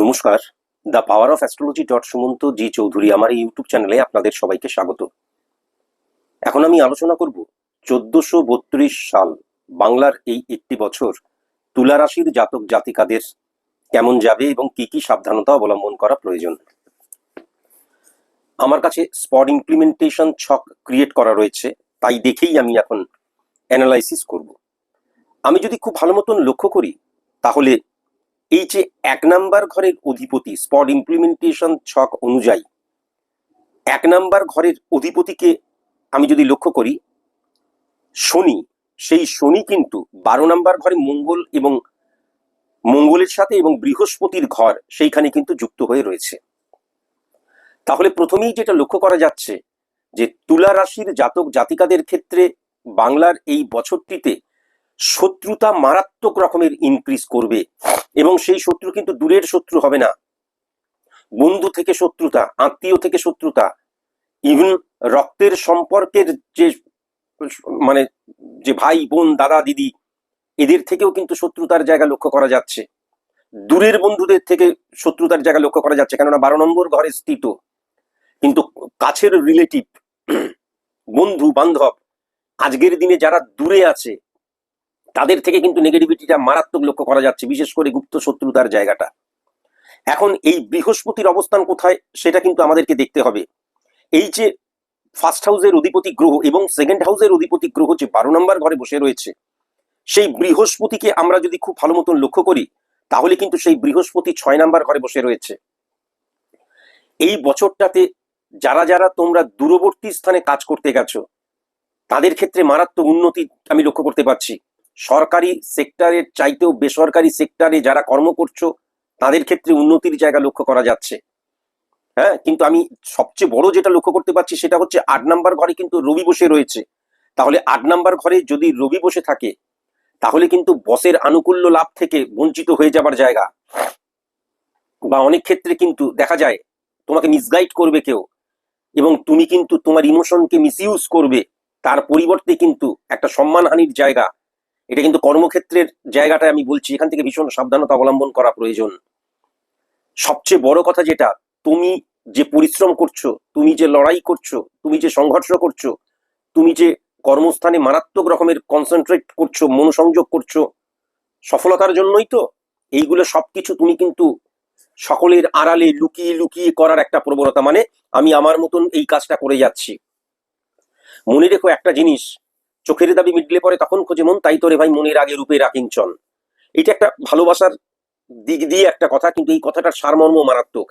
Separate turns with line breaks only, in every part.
নমস্কার। The power of astrology dot Sumanta G Chowdhury আমার এই ইউটিউব চ্যানেলে আপনাদের সবাইকে স্বাগত। এখন আমি আলোচনা করব চোদ্দশো বত্রিশ সাল, বাংলার এই একটি বছর, তুলা রাশির জাতক জাতিকাদের কেমন যাবে এবং কি কি সাবধানতা অবলম্বন করা প্রয়োজন। আমার কাছে স্পট ইমপ্লিমেন্টেশন ছক ক্রিয়েট করা রয়েছে, তাই দেখেই আমি এখন অ্যানালাইসিস করব। আমি যদি খুব ভালো মতন লক্ষ্য করি, তাহলে এই যে এক নাম্বার ঘরের অধিপতি স্পট ইমপ্লিমেন্টেশন ছক অনুযায়ী, এক নাম্বার ঘরের অধিপতিকে আমি যদি লক্ষ্য করি, শনি, সেই শনি কিন্তু বারো নাম্বার ঘরে মঙ্গল এবং মঙ্গলের সাথে এবং বৃহস্পতির ঘর সেইখানে কিন্তু যুক্ত হয়ে রয়েছে। তাহলে প্রথমেই যেটা লক্ষ্য করা যাচ্ছে যে তুলা রাশির জাতক জাতিকাদের ক্ষেত্রে বাংলার এই বছরটিতে শত্রুতা মারাত্মক রকমের ইনক্রিজ করবে এবং সেই শত্রু কিন্তু দূরের শত্রু হবে না। বন্ধু থেকে শত্রুতা, আত্মীয় থেকে শত্রুতা ইভেন রক্তের সম্পর্কের যে মানে যে ভাই, বোন, দাদা, দিদি, এদের থেকেও কিন্তু শত্রুতার জায়গা লক্ষ্য করা যাচ্ছে। দূরের বন্ধুদের থেকে শত্রুতার জায়গা লক্ষ্য করা যাচ্ছে, কেননা বারো নম্বর ঘরে স্থিত। কিন্তু কাছের রিলেটিভ বন্ধু, বান্ধব, আজকের দিনে যারা দূরে আছে তাদের থেকে কিন্তু নেগেটিভিটিটা মারাত্মক লক্ষ্য করা যাচ্ছে, বিশেষ করে গুপ্ত শত্রুতার জায়গাটা। এখন এই বৃহস্পতির অবস্থান কোথায়, সেটা কিন্তু আমাদেরকে দেখতে হবে। এই যে ফার্স্ট হাউসের অধিপতি গ্রহ এবং সেকেন্ড হাউসের অধিপতি গ্রহ যে বারো নম্বর ঘরে বসে রয়েছে, সেই বৃহস্পতিকে আমরা যদি খুব ভালো মতন লক্ষ্য করি, তাহলে কিন্তু সেই বৃহস্পতি ছয় নাম্বার ঘরে বসে রয়েছে। এই বছরটাতে যারা যারা তোমরা দূরবর্তী স্থানে কাজ করতে গেছো, তাদের ক্ষেত্রে মারাত্মক উন্নতি আমি লক্ষ্য করতে পারছি। সরকারি সেক্টরের চাইতেও বেসরকারি সেক্টরে যারা কর্ম করছ, তাদের ক্ষেত্রে উন্নতির জায়গা লক্ষ্য করা যাচ্ছে। হ্যাঁ কিন্তু আমি সবচেয়ে বড় যেটা লক্ষ্য করতে পারছি সেটা হচ্ছে আট নাম্বার ঘরে কিন্তু রবি বসে রয়েছে। তাহলে আট নাম্বার ঘরে যদি রবি বসে থাকে, তাহলে কিন্তু বসের আনুকূল্য লাভ থেকে বঞ্চিত হয়ে যাবার জায়গা। বা অনেক ক্ষেত্রে কিন্তু দেখা যায়, তোমাকে মিসগাইড করবে কেউ এবং তুমি কিন্তু তোমার ইমোশনকে মিসইউজ করবে, তার পরিবর্তে কিন্তু একটা সম্মানহানির জায়গা এটা কিন্তু কর্মক্ষেত্রের জায়গাটায় আমি বলছি, এখান থেকে ভীষণ সাবধানতা অবলম্বন করা প্রয়োজন। সবচেয়ে বড় কথা যেটা, তুমি যে পরিশ্রম করছ, তুমি যে লড়াই করছ, তুমি যে সংঘর্ষ করছ, তুমি যে কর্মস্থানে মারাত্মক রকমের কনসেন্ট্রেট করছ, মনোসংযোগ করছ, সফলতার জন্যই তো এইগুলো সবকিছু তুমি কিন্তু সকলের আড়ালে লুকিয়ে লুকিয়ে করার একটা প্রবণতা। মানে আমি আমার মতন এই কাজটা করে যাচ্ছি। মনে রেখো একটা জিনিস চোখের দাবি মিটলে পরে তখন খোঁজে মন তাই তোরে ভাই মনের আগে রূপে রাখিঞ্চন এটা একটা ভালোবাসার দিক দিয়ে একটা কথা, কিন্তু এই কথাটার সারমর্ম মারাত্মক।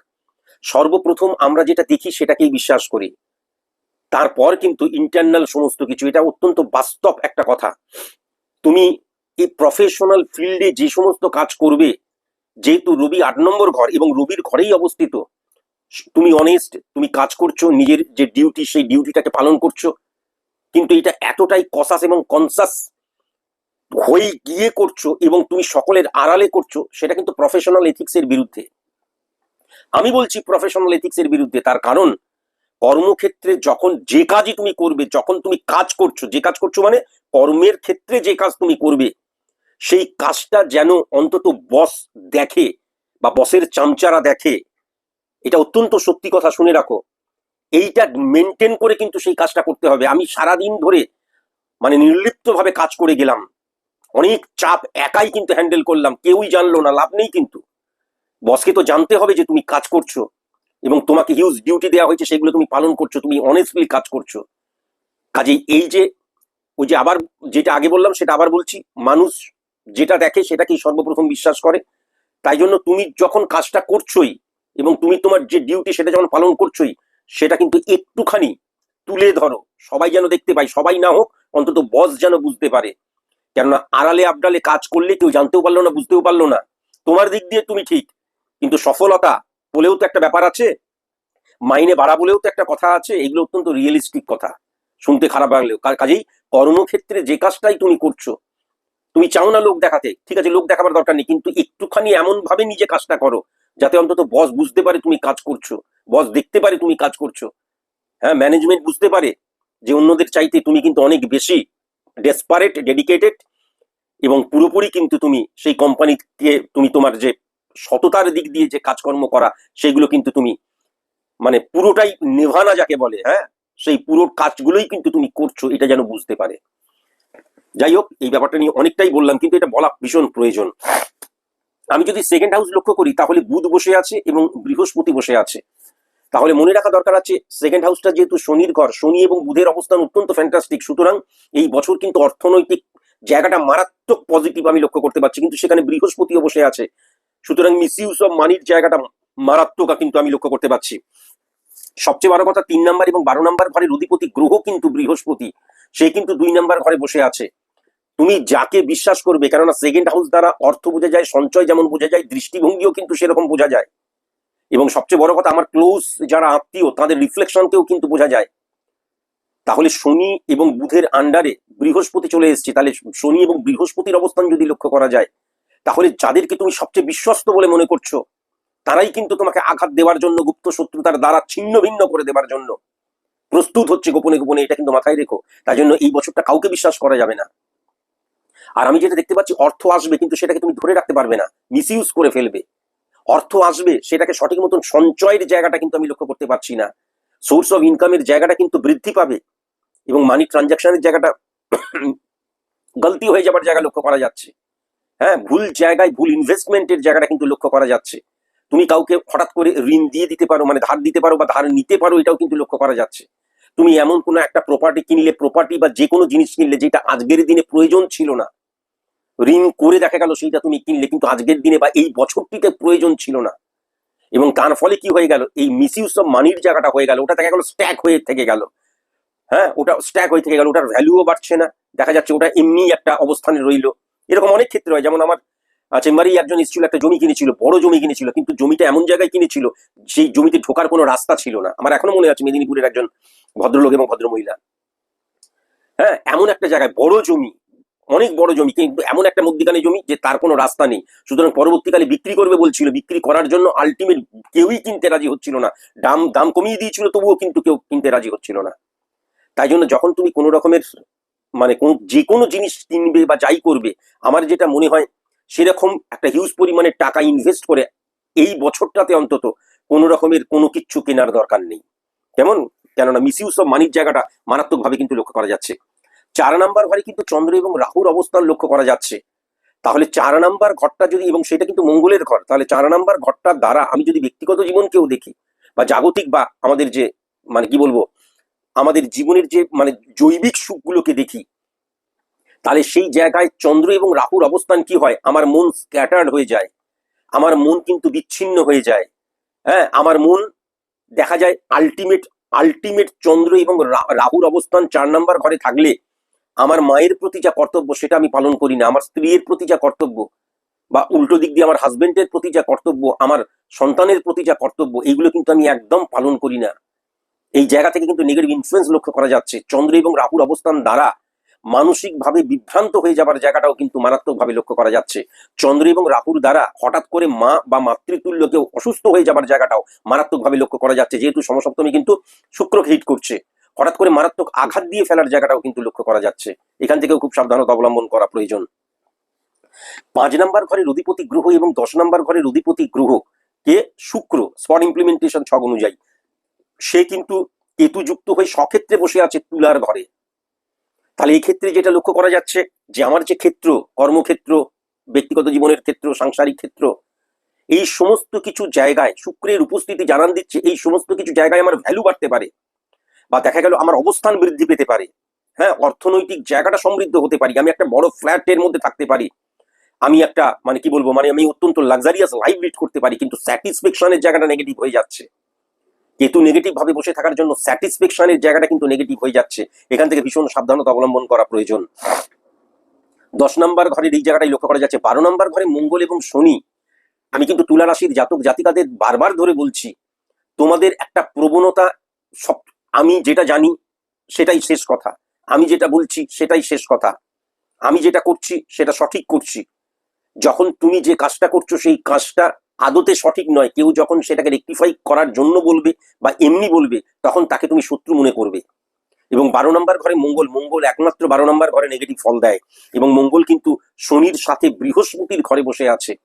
সর্বপ্রথম আমরা যেটা দেখি, সেটাকেই বিশ্বাস করি। তারপর কিন্তু ইন্টারনাল সমস্ত কিছু, এটা অত্যন্ত বাস্তব একটা কথা। তুমি এই প্রফেশনাল ফিল্ডে যে সমস্ত কাজ করবে, যেহেতু রবি আট নম্বর ঘর এবং রবির ঘরেই অবস্থিত, তুমি অনেস্ট তুমি কাজ করছ, নিজের যে ডিউটি সেই ডিউটিটাকে পালন করছ কিন্তু এটা এতটাই কসাস এবং কনসাস হয়ে গিয়ে করছ এবং তুমি সকলের আড়ালে করছ, সেটা কিন্তু প্রফেশনাল এথিক্সের বিরুদ্ধে। আমি বলছি প্রফেশনাল এথিক্সের বিরুদ্ধে, তার কারণ কর্মক্ষেত্রে যখন যে কাজই তুমি করবে, যখন তুমি কাজ করছ, যে কাজ করছ মানে কর্মের ক্ষেত্রে যে কাজ তুমি করবে, সেই কাজটা যেন অন্তত বস দেখে বা বসের চামচারা দেখে, এটা অত্যন্ত সত্যি কথা শুনে রাখো। এইটা মেনটেন করে কিন্তু সেই কাজটা করতে হবে। আমি সারাদিন ধরে মানে নির্লিপ্তভাবে কাজ করে গেলাম। অনেক চাপ একাই কিন্তু হ্যান্ডেল করলাম। কেউই জানলো না, লাভ নেই কিন্তু। বসকে তো জানতে হবে যে তুমি কাজ করছ এবং তোমাকে হিউজ ডিউটি দেওয়া হয়েছে, সেগুলো তুমি পালন করছ, তুমি অনেস্টলি কাজ করছ। কাজেই এই যে, ওই যে আবার যেটা আগে বললাম, সেটা আবার বলছি, মানুষ যেটা দেখে সেটাকেই সর্বপ্রথম বিশ্বাস করে। তাই জন্য তুমি যখন কাজটা করছোই এবং তুমি তোমার যে ডিউটি সেটা যখন পালন করছোই সেটা কিন্তু একটুখানি তুলে ধরো। সবাই যেন দেখতে পায়, সবাই না হোক, অন্তত বস যেন বুঝতে পারে। কেননা আড়ালে আবডালে কাজ করলে কেউ জানতেও পারল না, বুঝতেও পারল না। তোমার দিক দিয়ে তুমি ঠিক, কিন্তু সফলতা বলেও তো একটা ব্যাপার আছে, মাইনে বাড়া বলেও তো একটা কথা আছে, এগুলো অত্যন্ত রিয়েলিস্টিক কথা। শুনতে খারাপ লাগলেও। কাজেই কর্মক্ষেত্রে যে কাজটাই তুমি করছ, তুমি চাও না লোক দেখাতে, ঠিক আছে, লোক দেখাবার দরকার নেই, কিন্তু একটুখানি এমন ভাবে নিজে কাজটা করো, যাতে অন্তত বস বুঝতে পারে তুমি কাজ করছ। বস দেখতে পারে তুমি কাজ করছ। হ্যাঁ ম্যানেজমেন্ট বুঝতে পারে যে অন্যদের চাইতে তুমি কিন্তু অনেক বেশি ডেসপারেট ডেডিকেটেড এবং পুরোপুরি কিন্তু তুমি সেই কোম্পানিকে তুমি তোমার যে সততার দিক দিয়ে যে কাজকর্ম করা, সেগুলো কিন্তু তুমি মানে পুরোটাই নেভানা যাকে বলে হ্যাঁ সেই পুরো কাজগুলোই কিন্তু তুমি করছ, এটা যেন বুঝতে পারে। যাই হোক, এই ব্যাপারটা নিয়ে অনেকটাই বললাম, কিন্তু এটা বলা ভীষণ প্রয়োজন। আমি যদি সেকেন্ড হাউস লক্ষ্য করি, তাহলে বুধ বসে আছে এবং বৃহস্পতি বসে আছে। তাহলে মনে রাখা দরকার আছে সেকেন্ড হাউসটা যেহেতু শনির ঘর, শনি এবং বুধের অবস্থান অত্যন্ত ফ্যান্টাস্টিক সুতরাং এই বছর কিন্তু অর্থনৈতিক জায়গাটা মারাত্মক পজিটিভ আমি লক্ষ্য করতে পারছি, কিন্তু সেখানে বৃহস্পতিও বসে আছে। সুতরাং মিসইউজ অফ মানির জায়গাটা মারাত্মক কিন্তু আমি লক্ষ্য করতে পারছি। সবচেয়ে বড় কথা, তিন নাম্বার এবং বারো নাম্বার ঘরের অধিপতি গ্রহ কিন্তু বৃহস্পতি, সে কিন্তু দুই নাম্বার ঘরে বসে আছে। তুমি যাকে বিশ্বাস করবে, কেননা সেকেন্ড হাউস দ্বারা অর্থ বোঝা যায়, সঞ্চয় যেমন বোঝা যায়, দৃষ্টিভঙ্গিও কিন্তু সেরকম বোঝা যায়। এবং সবচেয়ে বড় কথা, আমার ক্লোজ যারা আত্মীয়, তাদের রিফ্লেকশনকেও কিন্তু বোঝা যায়। তাহলে শনি এবং বুধের আন্ডারে বৃহস্পতি চলে এসছে, তাহলে শনি এবং বৃহস্পতির অবস্থান যদি লক্ষ্য করা যায়, তাহলে যাদেরকে তুমি সবচেয়ে বিশ্বস্ত বলে মনে করছ, তারাই কিন্তু তোমাকে আঘাত দেওয়ার জন্য, গুপ্ত শত্রুতার দ্বারা ছিন্ন ভিন্ন করে দেওয়ার জন্য প্রস্তুত হচ্ছে গোপনে গোপনে, এটা কিন্তু মাথায় রেখো। তাই জন্য এই বছরটা কাউকে বিশ্বাস করা যাবে না। আর আমি যেটা দেখতে পাচ্ছি, অর্থ আসবে, কিন্তু সেটাকে তুমি ধরে রাখতে পারবে না মিসইউজ করে ফেলবে। অর্থ আসবে, সেটাকে সঠিক মতন সঞ্চয়ের জায়গাটা কিন্তু আমি লক্ষ্য করতে পারছি না। সোর্স অফ ইনকামের জায়গাটা কিন্তু বৃদ্ধি পাবে এবং মানি ট্রানজাকশনের জায়গাটা গলতি হয়ে যাবার জায়গা লক্ষ্য করা যাচ্ছে। হ্যাঁ ভুল জায়গায় ভুল ইনভেস্টমেন্টের জায়গাটা কিন্তু লক্ষ্য করা যাচ্ছে। তুমি কাউকে হঠাৎ করে ঋণ দিয়ে দিতে পারো মানে ধার দিতে পারো বা ধার নিতে পারো, এটাও কিন্তু লক্ষ্য করা যাচ্ছে। তুমি এমন কোনো একটা প্রপার্টি কিনলে প্রপার্টি বা যে কোনো জিনিস কিনলে, যেটা আজকের দিনে প্রয়োজন ছিল না ঋণ করে দেখা গেল সেইটা তুমি কিনলে, কিন্তু আজকের দিনে বা এই বছরটিতে প্রয়োজন ছিল না। এবং তার ফলে কি হয়ে গেল? এই মিসইউজ অফ মানির জায়গাটা হয়ে গেল, ওটা দেখা গেল স্ট্যাক হয়ে থেকে গেল। হ্যাঁ ওটা স্ট্যাক হয়ে থেকে গেল, ওটার ভ্যালুও বাড়ছে না। দেখা যাচ্ছে ওটা এমনি একটা অবস্থানে রইল। এরকম অনেক ক্ষেত্রে হয়, যেমন আমার চেম্বারেই একজন এসেছিল, একটা জমি কিনেছিল, বড় জমি কিনেছিল, কিন্তু জমিটা এমন জায়গায় কিনেছিল, সেই জমিতে ঢোকার কোনো রাস্তা ছিল না। আমার এখনও মনে আছে, মেদিনীপুরের একজন ভদ্রলোক এবং ভদ্রমহিলা। হ্যাঁ এমন একটা জায়গায়, বড় জমি অনেক বড় জমি, কিন্তু এমন একটা মধ্যিখানে জমি যে তার কোনো রাস্তা নেই। সুতরাং পরবর্তীকালে বিক্রি করবে বলছিল, বিক্রি করার জন্য আলটিমেট কেউই কিনতে রাজি হচ্ছিল না। দাম দাম কমিয়ে দিয়েছিল, তবুও কিন্তু কেউ কিনতে রাজি হচ্ছিল না। তাই জন্য যখন তুমি কোনো রকমের মানে কোন, যে কোনো জিনিস কিনবে বা যাই করবে, আমার যেটা মনে হয়, সেরকম একটা হিউজ পরিমাণে টাকা ইনভেস্ট করে এই বছরটাতে অন্তত কোনো রকমের কোনো কিচ্ছু কেনার দরকার নেই। কেমন? কেননা মিসইউজ অফ মানির জায়গাটা মারাত্মকভাবে কিন্তু লক্ষ্য করা যাচ্ছে। চার নাম্বার ঘরে কিন্তু চন্দ্র এবং রাহুর অবস্থান লক্ষ্য করা যাচ্ছে। তাহলে চার নাম্বার ঘরটা যদি, এবং সেটা কিন্তু মঙ্গলের ঘর, তাহলে চার নাম্বার ঘরটার দ্বারা আমি যদি ব্যক্তিগত জীবনকেও দেখি, বা জাগতিক বা আমাদের যে মানে কি বলব, আমাদের জীবনের যে মানে জৈবিক সুখগুলোকে দেখি, তাহলে সেই জায়গায় চন্দ্র এবং রাহুর অবস্থান কি হয়? আমার মন স্ক্যাটার্ড হয়ে যায়, আমার মন কিন্তু বিচ্ছিন্ন হয়ে যায় হ্যাঁ? আমার মন দেখা যায় আলটিমেট আলটিমেট চন্দ্র এবং রাহুর অবস্থান চার নাম্বার ঘরে থাকলে আমার মায়ের প্রতি যা কর্তব্য, সেটা আমি পালন করি না। আমার স্ত্রীর প্রতি যা কর্তব্য বা উল্টো দিক দিয়ে আমার হাজবেন্ডের প্রতি যা কর্তব্য, আমার সন্তানের প্রতি যা কর্তব্য, এইগুলো কিন্তু আমি একদম পালন করি না। এই জায়গা থেকে কিন্তু নেগেটিভ ইনফ্লুয়েন্স লক্ষ্য করা যাচ্ছে। চন্দ্র এবং রাহুর অবস্থান দ্বারা মানসিকভাবে বিভ্রান্ত হয়ে যাবার জায়গাটাও কিন্তু মারাত্মকভাবে লক্ষ্য করা যাচ্ছে। চন্দ্র এবং রাহুর দ্বারা হঠাৎ করে মা বা মাতৃতুল্য কেউ অসুস্থ হয়ে যাবার জায়গাটাও মারাত্মকভাবে লক্ষ্য করা যাচ্ছে। যেহেতু সমসপ্তমী কিন্তু শুক্রকে হিট করছে। হঠাৎ করে মারাত্মক আঘাত দিয়ে ফেলার জায়গাটাও কিন্তু লক্ষ্য করা যাচ্ছে। এখান থেকেও খুব সাবধানতা অবলম্বন করা প্রয়োজন। পাঁচ নাম্বার ঘরের রুধিপতি গ্রহ এবং দশ নাম্বার ঘরের রুধিপতি গ্রহ কে শুক্র স্পট ইমপ্লিমেন্টেশন ছক অনুযায়ী। সে কিন্তু কেতু যুক্ত হয়ে সক্ষেত্রে বসে আছে তুলার ঘরে। তাহলে এই ক্ষেত্রে যেটা লক্ষ্য করা যাচ্ছে যে আমার যে ক্ষেত্র, কর্মক্ষেত্র, ব্যক্তিগত জীবনের ক্ষেত্র, সাংসারিক ক্ষেত্র, এই সমস্ত কিছু জায়গায় শুক্রের উপস্থিতি জানান দিচ্ছে, এই সমস্ত কিছু জায়গায় আমার ভ্যালু বাড়তে পারে। বা দেখা গেল আমার অবস্থান বৃদ্ধি পেতে পারে। হ্যাঁ অর্থনৈতিক জায়গাটা সমৃদ্ধ হতে পারি, আমি একটা বড় ফ্ল্যাটের মধ্যে থাকতে পারি। আমি একটা মানে কি বলব মানে আমি অত্যন্ত লাক্সারিয়াস লাইফ লিড করতে পারি, কিন্তু স্যাটিসফ্যাকশনের জায়গাটা নেগেটিভ হয়ে যাচ্ছে। কেতু নেগেটিভ ভাবে বসে থাকার জন্য স্যাটিসফ্যাকশনের জায়গাটা কিন্তু নেগেটিভ হয়ে যাচ্ছে। এখান থেকে ভীষণ সাবধানতা অবলম্বন করা প্রয়োজন। দশ নম্বর ঘরের এই জায়গাটাই লক্ষ্য করা যাচ্ছে। বারো নম্বর ঘরে মঙ্গল এবং শনি। আমি কিন্তু তুলা রাশির জাতক জাতিকাদের বারবার ধরে বলছি, তোমাদের একটা প্রবণতা সব আমি যেটা জানি, সেটাই শেষ কথা। আমি যেটা বলছি, সেটাই শেষ কথা। আমি যেটা করছি, সেটা সঠিক করছি। যখন তুমি যে কাজটা করছ, সেই কাজটা আদতে সঠিক নয়। কেউ যখন সেটাকে রেকটিফাই করার জন্য বলবে বা এমনি বলবে, তখন তাকে তুমি শত্রু মনে করবে। এবং বারো নম্বর ঘরে মঙ্গল মঙ্গল একমাত্র বারো নম্বর ঘরে নেগেটিভ ফল দেয়। এবং মঙ্গল কিন্তু শনির সাথে বৃহস্পতির ঘরে বসে আছে।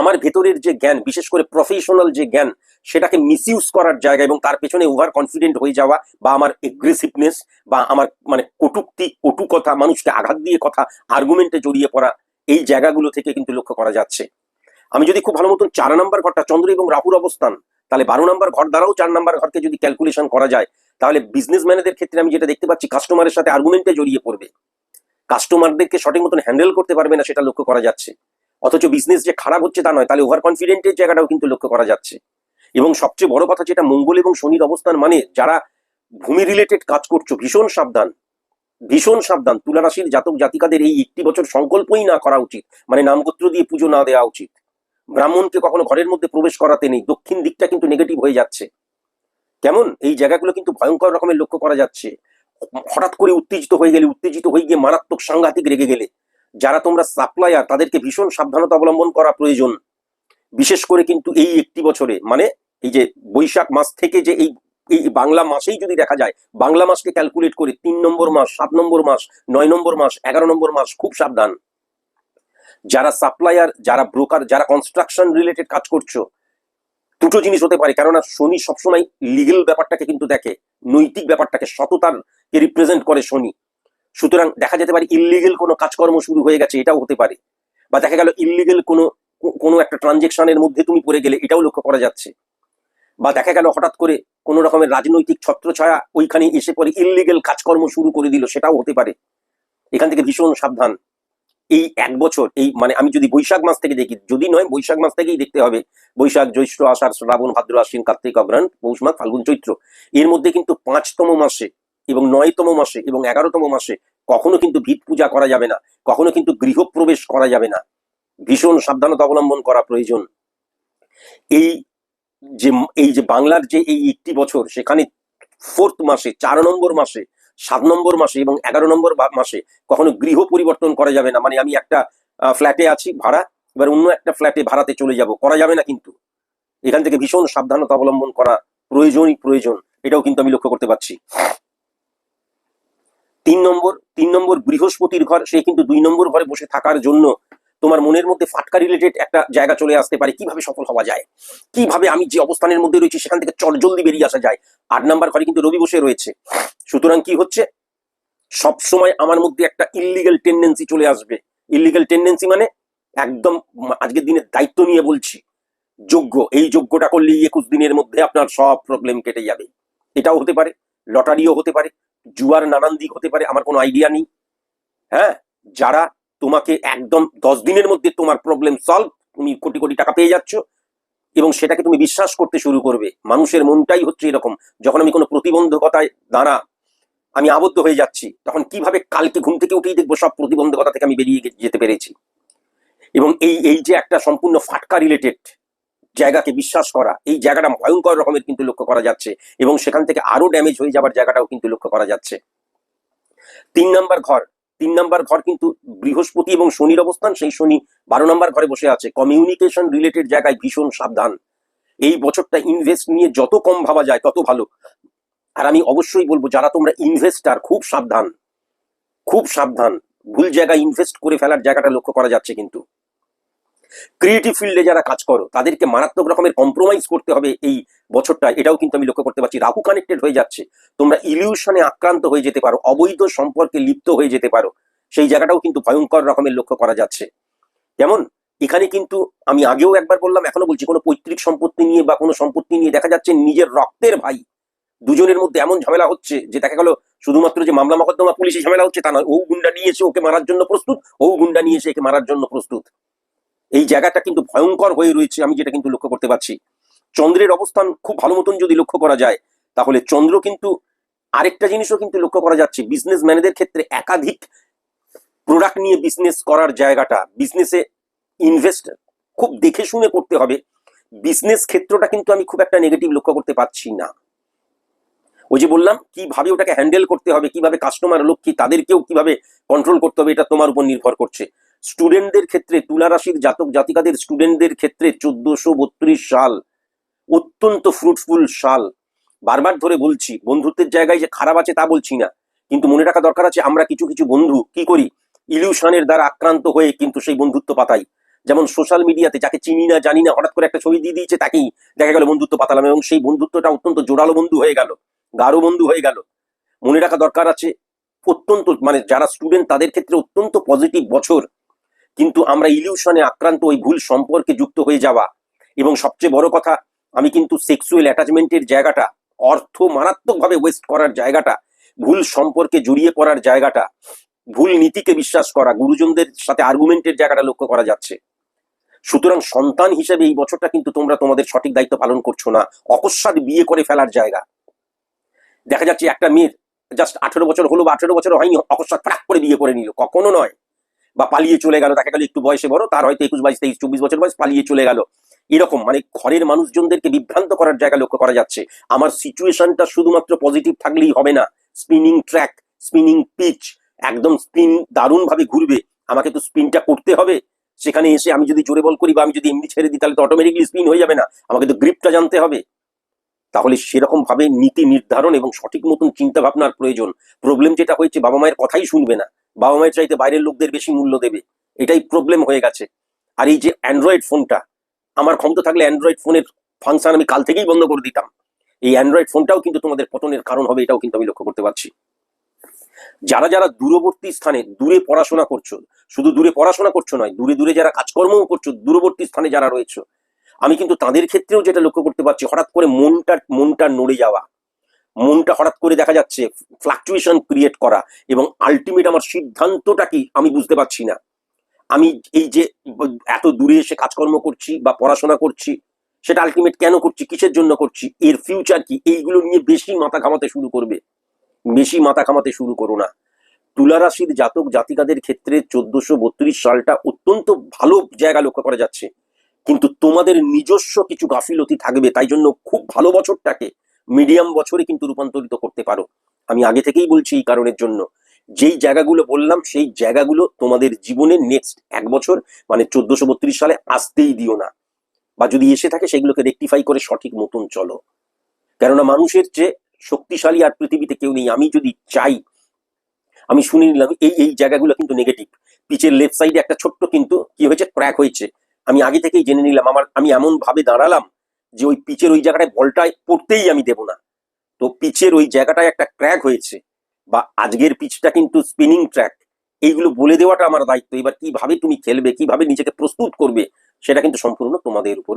আমার ভেতরের যে জ্ঞান, বিশেষ করে প্রফেশনাল যে জ্ঞান, সেটাকে মিসইউজ করার জায়গা এবং তার পেছনে ওভার কনফিডেন্ট হয়ে যাওয়া বা আমার এগ্রেসিভনেস বা আমার মানে কটুক্তি কটু কথা মানুষকে আঘাত দিয়ে কথা আর্গুমেন্টে জড়িয়ে পড়া, এই জায়গাগুলো থেকে কিন্তু লক্ষ্য করা যাচ্ছে। আমি যদি খুব ভালো মতন চার নম্বর ঘরটা, চন্দ্র এবং রাহুর অবস্থান, তাহলে বারো নম্বর ঘর দ্বারাও চার নম্বর ঘরকে যদি ক্যালকুলেশন করা যায়, তাহলে বিজনেসম্যানদের ক্ষেত্রে আমি যেটা দেখতে পাচ্ছি কাস্টমারের সাথে আর্গুমেন্টে জড়িয়ে পড়বে। কাস্টমারদেরকে সঠিক মতন হ্যান্ডেল করতে পারবে না, সেটা লক্ষ্য করা যাচ্ছে। অথচ বিজনেস যে খারাপ হচ্ছে তা নয়, তাহলে ওভার কনফিডেন্টের জায়গাটাও কিন্তু লক্ষ্য করা যাচ্ছে। এবং সবচেয়ে বড় কথা যেটা মঙ্গল এবং শনির অবস্থান মানে যারা ভূমি রিলেটেড কাজ করছ, ভীষণ সাবধান ভীষণ সাবধান। তুলা রাশির জাতক জাতিকাদের এই একটি বছর সংকল্পই না করা উচিত মানে নামগোত্র দিয়ে পুজো না দেওয়া উচিত। ব্রাহ্মণকে কখনো ঘরের মধ্যে প্রবেশ করাতে নেই, দক্ষিণ দিকটা কিন্তু নেগেটিভ হয়ে যাচ্ছে। কেমন? এই জায়গাগুলো কিন্তু ভয়ঙ্কর রকমের লক্ষ্য করা যাচ্ছে। হঠাৎ করে উত্তেজিত হয়ে গেলে, উত্তেজিত হয়ে গিয়ে মারাত্মক সাংঘাতিক রেগে গেলে যারা তোমরা সাপ্লায়ার তাদেরকে ভীষণ সাবধানতা অবলম্বন করা প্রয়োজন। বিশেষ করে কিন্তু এই একটি বছরে মানে এই যে বৈশাখ মাস থেকে যে এই এই বাংলা মাসেই যদি দেখা যায়, বাংলা মাসকে ক্যালকুলেট করে তিন নম্বর মাস, সাত নম্বর মাস, নয় নম্বর মাস, এগারো নম্বর মাস, খুব সাবধান। যারা সাপ্লায়ার যারা ব্রোকার যারা কনস্ট্রাকশন রিলেটেড কাজ করছ, দুটো জিনিস হতে পারে, কেননা শনি সবসময় লিগেল ব্যাপারটাকে কিন্তু দেখে, নৈতিক ব্যাপারটাকে, সততারকে রিপ্রেজেন্ট করে শনি। সুতরাং দেখা যেতে পারে ইলিগেল কোনো কাজকর্ম শুরু হয়ে গেছে, এটাও হতে পারে। বা দেখা গেল ইলিগেল কোনো কোনো একটা ট্রানজেকশনের মধ্যে তুমি পড়ে গেলে এটাও লক্ষ্য করা যাচ্ছে। বা দেখা গেল হঠাৎ করে কোনো রকমের রাজনৈতিক ছত্রছায়া ওইখানে এসে পরে ইলিগেল কাজকর্ম শুরু করে দিল, সেটাও হতে পারে। এখান থেকে ভীষণ সাবধান। এই এক বছর, এই মানে আমি যদি বৈশাখ মাস থেকে দেখি, যদি নয়, বৈশাখ মাস থেকেই দেখতে হবে। বৈশাখ, জ্যৈষ্ঠ, আষাঢ়, শ্রাবণ, ভাদ্র, আশ্বিন, কার্তিক অগ্রাণ পৌষ মাস, ফাল্গুন, চৈত্র। এর মধ্যে কিন্তু পাঁচতম মাসে এবং নয়তম মাসে এবং এগারোতম মাসে কখনো কিন্তু ভিত পূজা করা যাবে না, কখনো কিন্তু গৃহপ্রবেশ করা যাবে না। ভীষণ সাবধানতা অবলম্বন করা প্রয়োজন। এই যে এই যে বাংলার যে এই একটি বছর, সেখানে ফোর্থ মাসে, চার নম্বর মাসে, সাত নম্বর মাসে এবং এগারো নম্বর মাসে কখনো গৃহ পরিবর্তন করা যাবে না। মানে আমি একটা ফ্ল্যাটে আছি ভাড়া, এবার অন্য একটা ফ্ল্যাটে ভাড়াতে চলে যাব। করা যাবে না কিন্তু। এখান থেকে ভীষণ সাবধানতা অবলম্বন করা প্রয়োজনই প্রয়োজন। এটাও কিন্তু আমি লক্ষ্য করতে পারছি। তিন নম্বর তিন নম্বর বৃহস্পতির ঘর, সে কিন্তু দুই নম্বর ঘরে বসে থাকার জন্য তোমার মনের মধ্যে ফাটকা রিলেটেড একটা জায়গা চলে আসতে পারে। কীভাবে সফল হওয়া যায়? কীভাবে আমি যে অবস্থানের মধ্যে রয়েছি সেখান থেকে চট জলদি বেরিয়ে আসা যায়? আট নাম্বার ঘরে কিন্তু রবি বসে রয়েছে। সুতরাং কি হচ্ছে? সব সময় আমার মধ্যে একটা ইলিগাল টেন্ডেন্সি চলে আসবে। ইলিগাল টেন্ডেন্সি মানে একদম আজকের দিনে দায়িত্ব নিয়ে বলছি। যোগ্য। এই যোগ্যটা করলেই একুশ দিনের মধ্যে আপনার সব প্রবলেম কেটে যাবে। এটাও হতে পারে, লটারিও হতে পারে জুয়ার নানান দিক হতে পারে, আমার কোনো আইডিয়া নেই। হ্যাঁ? যারা তোমাকে একদম দশ দিনের মধ্যে তোমার প্রবলেম সলভ তুমি কোটি কোটি টাকা পেয়ে যাচ্ছ এবং সেটাকে তুমি বিশ্বাস করতে শুরু করবে। মানুষের মনটাই হচ্ছে এরকম। যখন আমি কোনো প্রতিবন্ধকতায় দ্বারা আমি আবদ্ধ হয়ে যাচ্ছি, তখন কীভাবে কালকে ঘুম থেকে উঠেই দেখব সব প্রতিবন্ধকতা থেকে আমি বেরিয়ে যেতে পেরেছি? এবং এই এই যে একটা সম্পূর্ণ ফাটকা রিলেটেড জায়গাকে বিশ্বাস করা, এই জায়গাটা ভয়ঙ্কর রকমের কিন্তু লক্ষ্য করা যাচ্ছে এবং সেখান থেকে আরও ড্যামেজ হয়ে যাবার জায়গাটাও কিন্তু লক্ষ্য করা যাচ্ছে। তিন নাম্বার ঘর, তিন নাম্বার ঘর কিন্তু বৃহস্পতি এবং শনির অবস্থান, সেই শনি বারো নাম্বার ঘরে বসে আছে। কমিউনিকেশন রিলেটেড জায়গায় ভীষণ সাবধান। এই বছরটা ইনভেস্ট নিয়ে যত কম ভাবা যায়, তত ভালো। আর আমি অবশ্যই বলব, যারা তোমরা ইনভেস্টার খুব সাবধান। খুব সাবধান। ভুল জায়গায় ইনভেস্ট করে ফেলার জায়গাটা লক্ষ্য করা যাচ্ছে কিন্তু। ক্রিয়েটিভ ফিল্ডে যারা কাজ করো, তাদেরকে মারাত্মক রকমের কম্প্রোমাইজ করতে হবে এই বছরটা এটাও কিন্তু আমি লক্ষ্য করতে পারছি। রাহু কানেক্টেড হয়ে যাচ্ছে। তোমরা ইলিউশনে আক্রান্ত হয়ে যেতে পারো, অবৈধ সম্পর্কে লিপ্ত হয়ে যেতে পারো। সেই জায়গাটাও কিন্তু ভয়ঙ্কর রকমের লক্ষ্য করা যাচ্ছে। কেমন? এখানে কিন্তু আমি আগেও একবার বললাম, এখনও বলছি, কোনো পৈতৃক সম্পত্তি নিয়ে বা কোনো সম্পত্তি নিয়ে দেখা যাচ্ছে নিজের রক্তের ভাই। দুজনের মধ্যে এমন ঝামেলা হচ্ছে যে দেখা গেল, শুধুমাত্র যে মামলা মকদ্দমা পুলিশে ঝামেলা হচ্ছে তা নয়, ও গুন্ডা নিয়ে এসে ওকে মারার জন্য প্রস্তুত, ও গুন্ডা নিয়ে এসে একে মারার জন্য প্রস্তুত। এই জায়গাটা কিন্তু ভয়ঙ্কর হয়ে রয়েছে, আমি যেটা কিন্তু লক্ষ্য করতে পারছি। চন্দ্রের অবস্থান খুব ভালো মতন যদি লক্ষ্য করা যায়, তাহলে চন্দ্র কিন্তু আরেকটা জিনিসও কিন্তু লক্ষ্য করা যাচ্ছে। বিজনেস ম্যানেদের ক্ষেত্রে একাধিক প্রোডাক্ট নিয়ে বিজনেস করার জায়গাটা বিজনেসে ইনভেস্ট খুব দেখে শুনে করতে হবে। বিজনেস ক্ষেত্রটা কিন্তু আমি খুব একটা নেগেটিভ লক্ষ্য করতে পারছি না। ওই যে বললাম, কীভাবে ওটাকে হ্যান্ডেল করতে হবে, কীভাবে কাস্টমার লক্ষ্মী তাদেরকেও কীভাবে কন্ট্রোল করতে হবে, এটা তোমার উপর নির্ভর করছে। স্টুডেন্টদের ক্ষেত্রে, তুলা রাশির জাতক জাতিকাদের স্টুডেন্টদের ক্ষেত্রে চোদ্দশো বত্রিশ সাল অত্যন্ত ফ্রুটফুল সাল। বারবার ধরে বলছি, বন্ধুত্বের জায়গায় যে খারাপ আছে তা বলছি না। কিন্তু মনে রাখা দরকার আছে, আমরা কিছু কিছু বন্ধু কি করি? ইলিউশনের দ্বারা আক্রান্ত হয়ে কিন্তু সেই বন্ধুত্ব পাতাই। যেমন সোশ্যাল মিডিয়াতে যাকে চিনি না জানি না, হঠাৎ করে একটা ছবি দিয়ে দিয়েছে তাকেই দেখা গেল বন্ধুত্ব পাতালাম এবং সেই বন্ধুত্বটা অত্যন্ত জোরালো বন্ধু হয়ে গেল, গাঢ় বন্ধু হয়ে গেল। মনে রাখা দরকার আছে, অত্যন্ত মানে যারা স্টুডেন্ট তাদের ক্ষেত্রে অত্যন্ত পজিটিভ বছর। কিন্তু আমরা ইলিউশনে আক্রান্ত, ওই ভুল সম্পর্কে যুক্ত হয়ে যাওয়া। এবং সবচেয়ে বড় কথা, আমি কিন্তু সেক্সুয়াল অ্যাটাচমেন্টের জায়গাটা, অর্থ মারাত্মকভাবে ওয়েস্ট করার জায়গাটা, ভুল সম্পর্কে জড়িয়ে পড়ার জায়গাটা, ভুল নীতিকে বিশ্বাস করা, গুরুজনদের সাথে আর্গুমেন্টের জায়গাটা লক্ষ্য করা যাচ্ছে। সুতরাং সন্তান হিসেবে এই বছরটা কিন্তু তোমরা তোমাদের সঠিক দায়িত্ব পালন করছ না, অকস্মাৎ বিয়ে করে ফেলার জায়গা। দেখা যাচ্ছে একটা মেয়ের জাস্ট আঠেরো বছর হলো বা আঠেরো বছর হয়নি, অকস্মাৎ প্রাক করে বিয়ে করে নিল, কখনো নয়। বা পালিয়ে চলে গেল, তাকে গেল একটু বয়সে বড়, তার হয়তো একুশ, বাইশ, তেইশ, চব্বিশ বছর বয়স, পালিয়ে চলে গেল। এরকম মানে ঘরের মানুষজনদেরকে বিভ্রান্ত করার জায়গা লক্ষ্য করা যাচ্ছে। আমার সিচুয়েশনটা শুধুমাত্র পজিটিভ থাকলেই হবে না। স্পিনিং ট্র্যাক স্পিনিং পিচ একদম স্পিন দারুণ ভাবে ঘুরবে। আমাকে তো স্পিনটা করতে হবে। সেখানে এসে আমি যদি জোরে বল করি বা আমি যদি এমনি ছেড়ে দিই, তাহলে তো অটোমেটিকলি স্পিন হয়ে যাবে না। আমাকে তো গ্রিপটা জানতে হবে। তাহলে সেরকম ভাবে নীতি নির্ধারণ এবং সঠিক মতন চিন্তা ভাবনার প্রয়োজন। প্রবলেম যেটা হয়েছে বাবা মায়ের কথাই শুনবে না। বাবা মায়ের চাইতে বাইরের লোকদের বেশি মূল্য দেবে। এটাই প্রবলেম হয়ে গেছে। আর এই যে অ্যান্ড্রয়েড ফোনটা আমার ক্ষমতা থাকলে অ্যান্ড্রয়েড ফোনের ফাংশন আমি কাল থেকেই বন্ধ করে দিতাম। এই অ্যান্ড্রয়েড ফোনটাও কিন্তু তোমাদের পতনের কারণ হবে, এটাও কিন্তু আমি লক্ষ্য করতে পারছি। যারা যারা দূরবর্তী স্থানে দূরে পড়াশোনা করছ, শুধু দূরে পড়াশোনা করছ নয়, দূরে দূরে যারা কাজকর্মও করছ, দূরবর্তী স্থানে যারা রয়েছে, আমি কিন্তু তাদের ক্ষেত্রেও যেটা লক্ষ্য করতে পারছি, হঠাৎ করে মনটা মনটা নড়ে যাওয়া। মনটা হঠাৎ করে দেখা যাচ্ছে ফ্লাকচুয়েশন ক্রিয়েট করা এবং আলটিমেট আমার সিদ্ধান্তটা কি আমি বুঝতে পারছি না। আমি এই যে এত দূরে এসে কাজকর্ম করছি বা পড়াশোনা করছি, সেটা আলটিমেট কেন করছি, কিসের জন্য করছি, এর ফিউচার কি, এইগুলো নিয়ে বেশি মাথা ঘামাতে শুরু করবে। বেশি মাথা ঘামাতে শুরু করো না। তুলা রাশির জাতক জাতিকাদের ক্ষেত্রে চোদ্দশো বত্রিশ সালটা অত্যন্ত ভালো জায়গা লক্ষ্য করা যাচ্ছে। কিন্তু তোমাদের নিজস্ব কিছু গাফিলতি থাকবে, তাই জন্য খুব ভালো বছরটাকে মিডিয়াম বছরে কিন্তু রূপান্তরিত করতে পারো। আমি আগে থেকেই বলছি এই কারণের জন্য। যেই জায়গাগুলো বললাম, সেই জায়গাগুলো তোমাদের জীবনে নেক্সট এক বছর মানে চোদ্দশো বত্রিশ সালে আসতেই দিও না। বা যদি এসে থাকে, সেগুলোকে রেকটিফাই করে সঠিক মতন চলো। কেননা মানুষের যে শক্তিশালী আর পৃথিবীতে কেউ নেই। আমি যদি চাই, আমি শুনে নিলাম, এই এই জায়গাগুলো কিন্তু নেগেটিভ পিচের লেফট সাইডে একটা ছোট্ট কিন্তু কি হয়েছে? ক্র্যাক হয়েছে। আমি আগে থেকেই জেনে নিলাম, আমার, আমি এমন ভাবে দাঁড়ালাম যে ওই পিচের ওই জায়গাটায় বলটায় পড়তেই আমি দেব না। তো পিচের ওই জায়গাটায় একটা ক্র্যাক হয়েছে বা আজকের পিচটা কিন্তু স্পিনিং ট্র্যাক এইগুলো বলে দেওয়াটা আমার দায়িত্ব। এবার কীভাবে তুমি খেলবে, কীভাবে নিজেকে প্রস্তুত করবে, সেটা কিন্তু সম্পূর্ণ তোমাদের উপর